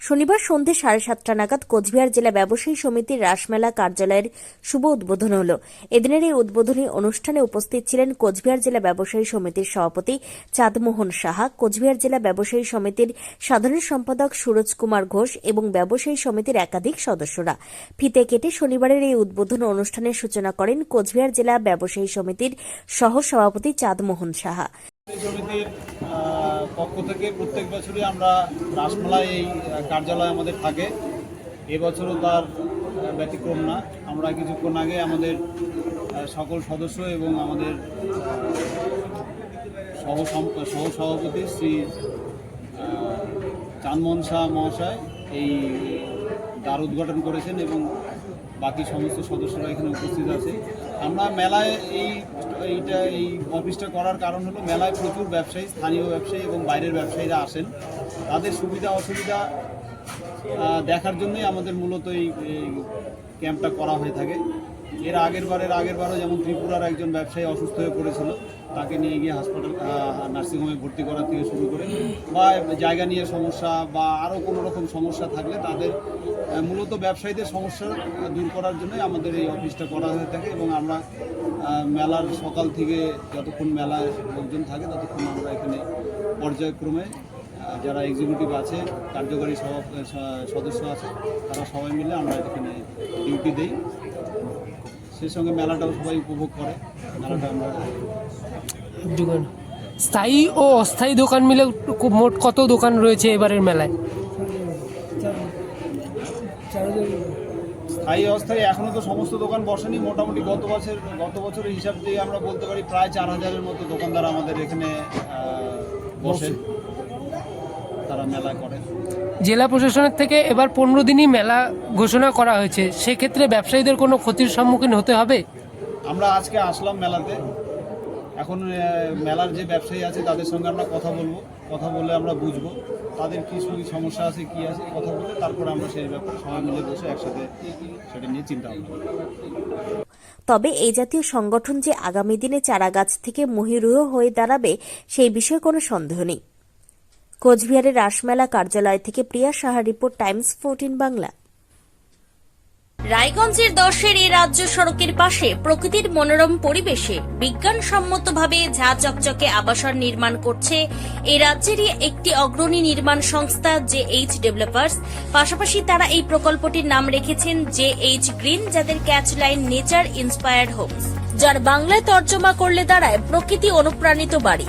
শনিবার সন্ধে সাড়ে সাতটা নাগাদ কোচবিহার জেলা ব্যবসায়ী সমিতির রাসমেলা কার্যালয়ের শুভ উদ্বোধন হল। এদিনের এই উদ্বোধনী অনুষ্ঠানে উপস্থিত ছিলেন কোচবিহার জেলা ব্যবসায়ী সমিতির সভাপতি চাঁদমোহন সাহা, কোচবিহার জেলা ব্যবসায়ী সমিতির সাধারণ সম্পাদক সুরজ কুমার ঘোষ এবং ব্যবসায়ী সমিতির একাধিক সদস্যরা। ফিতে কেটে শনিবারের এই উদ্বোধন অনুষ্ঠানের সূচনা করেন কোচবিহার জেলা ব্যবসায়ী সমিতির সহ। সভাপতি চাঁদমোহন সাহা পক্ষ থেকে প্রত্যেক বছরই আমরা রাসমেলায় এই কার্যালয় আমাদের থাকে। এবছরও তার ব্যতিক্রম না। আমরা কিছুক্ষণ আগে আমাদের সকল সদস্য এবং আমাদের সহ সহ সভাপতি শ্রী চাঁদমোহন শাহ মহাশয় এই দ্বার উদ্ঘাটন করেছেন এবং বাকি সমস্ত সদস্যরা এখানে উপস্থিত আছে। আমরা মেলায় এই, এইটা, এই অফিসটা করার কারণ হলো মেলায় প্রচুর ব্যবসায়ী, স্থানীয় ব্যবসায়ী এবং বাইরের ব্যবসায়ীরা আসেন। তাদের সুবিধা, অসুবিধা দেখার জন্যই আমাদের মূলত এই ক্যাম্পটা করা হয়ে থাকে। এর আগের বারের আগের বারও যেমন ত্রিপুরার একজন ব্যবসায়ী অসুস্থ হয়ে পড়েছিল, তাকে নিয়ে গিয়ে হাসপাতাল নার্সিংহোমে ভর্তি করা থেকে শুরু করে, বা জায়গা নিয়ে সমস্যা বা আরও কোনো রকম সমস্যা থাকলে তাদের মূলত ব্যবসায়ীদের সমস্যা দূর করার জন্যই আমাদের এই অফিসটা করা হয়ে থাকে এবং আমরা মেলার সকাল থেকে যতক্ষণ মেলায় লোকজন থাকে ততক্ষণ আমরা এখানে পর্যায়ক্রমে যারা এক্সিকিউটিভ আছে, কার্যকারী সদস্য আছে, তারা সবাই মিলে আমরা এখানে ডিউটি দেই। সেই সঙ্গে মেলাটাও সবাই উপভোগ করে। মেলাটা আমরা দোকান স্থায়ী ও অস্থায়ী দোকান মিলে মোট কত দোকান রয়েছে এবারের মেলায়? স্থায়ী অস্থায়ী এখনও তো সমস্ত দোকান বসেনি। মোটামুটি গত বছর গত বছরের হিসাব দিয়ে আমরা বলতে পারি প্রায় চার হাজারের মতো দোকানদার আমাদের এখানে বসে তারা মেলা করে। জেলা প্রশাসনের থেকে এবার পনেরো দিনই মেলা ঘোষণা করা হয়েছে। সেক্ষেত্রে ব্যবসায়ীদের কোনো ক্ষতির সম্মুখীন হতে হবে? আমরা আজকে আসলাম মেলাতে। এখন মেলার যে ব্যবসায়ী আছে তাদের সঙ্গে আমরা কথা বলব। কথা বলে আমরা বুঝব তাদের কি কি সমস্যা আছে কি আছে কথা বলে তারপরে আমরা সেই ব্যাপারে সবাই মিলে বসে একসাথে সেটা নিয়ে চিন্তা ভাবনা করব। তবে এই জাতীয় সংগঠন যে আগামী দিনে চারাগাছ থেকে মহিরুহ হয়ে দাঁড়াবে সেই বিষয়ে কোনো সন্দেহ নেই। কোচবিহারের রাসমেলা কার্যালয় থেকে Priya Saha report Times fourteen Bangla. রায়গঞ্জের দশের এই রাজ্য সড়কের পাশে প্রকৃতির মনোরম পরিবেশে বিজ্ঞানসম্মতভাবে ঝা চকচকে আবাসন নির্মাণ করছে এই রাজ্যেরই একটি অগ্রণী নির্মাণ সংস্থা জে এইচ ডেভেলপার্স। পাশাপাশি তারা এই প্রকল্পটির নাম রেখেছেন জে এইচ গ্রিন, যাদের catch line nature inspired homes, যার বাংলায় তর্জমা করলে দাঁড়ায় প্রকৃতি অনুপ্রাণিত বাড়ি।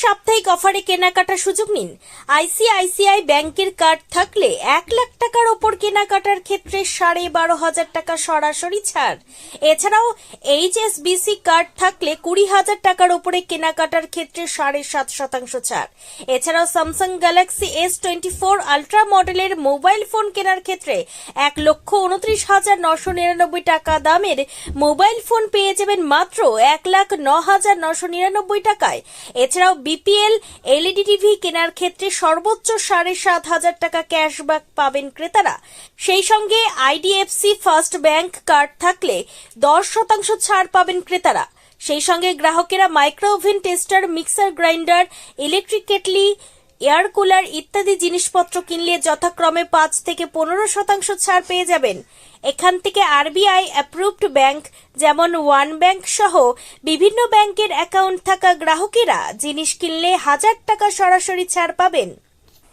সাপ্তাহিক অফারে কেনাকাটার সুযোগ নিন। আইসিআইসিআই ব্যাংকের কার্ড থাকলে এক লাখ টাকার ওপর কেনাকাটার ক্ষেত্রে সাড়ে বারো হাজার টাকা সরাসরি ছাড়। এছাড়াও এইচ এইচএসবিসি কার্ড থাকলে কুড়ি হাজার টাকার ওপরে কেনাকাটার ক্ষেত্রে সাড়ে সাত শতাংশ ছাড়। এছাড়াও Samsung Galaxy S twenty four ultra মডেলের মোবাইল ফোন কেনার ক্ষেত্রে এক লক্ষ উনত্রিশ হাজার নশো নিরানব্বই টাকা দামের মোবাইল ফোন পেয়ে যাবেন মাত্র এক লাখ ন হাজার নশো নিরানব্বই টাকায়। এছাড়াও বিপিএল এলইডি টিভি কেনার ক্ষেত্রে সর্বোচ্চ সাড়ে সাত হাজার টাকা ক্যাশব্যাক পাবেন ক্রেতারা সেই সঙ্গে আইডিএফসি ফার্স্ট ব্যাংক কার্ড থাকলে দশ শতাংশ ছাড় পাবেন ক্রেতারা। সেই সঙ্গে গ্রাহকেরা micro oven toaster, mixer grinder, electric kettle, air cooler ইত্যাদি জিনিসপত্র কিনলে যথাক্রমে পাঁচ থেকে পনেরো শতাংশ ছাড় পেয়ে যাবেন। এখান থেকে আরবিআই অ্যাপ্রুভড ব্যাংক, যেমন ওয়ান ব্যাংক সহ বিভিন্ন ব্যাংকের অ্যাকাউন্ট থাকা গ্রাহকেরা জিনিস কিনলে হাজার টাকা সরাসরি ছাড় পাবেন।